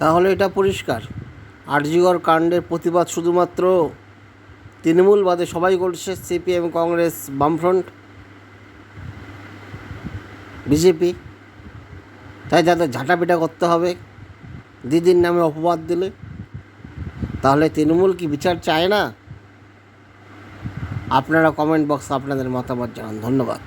তাহলে এটা পরিষ্কার। আরজিগর কাণ্ডের প্রতিবাদ শুধুমাত্র তৃণমূল বাদে সবাই করছে সিপিএম কংগ্রেস বামফ্রন্ট বিজেপি তাই তাদের ঝাঁটাপিটা করতে হবে, দিদির নামে অপবাদ দিলে, তাহলে তৃণমূল কি বিচার চায় না? আপনারা কমেন্ট বক্সে আপনাদের মতামত জানান। ধন্যবাদ।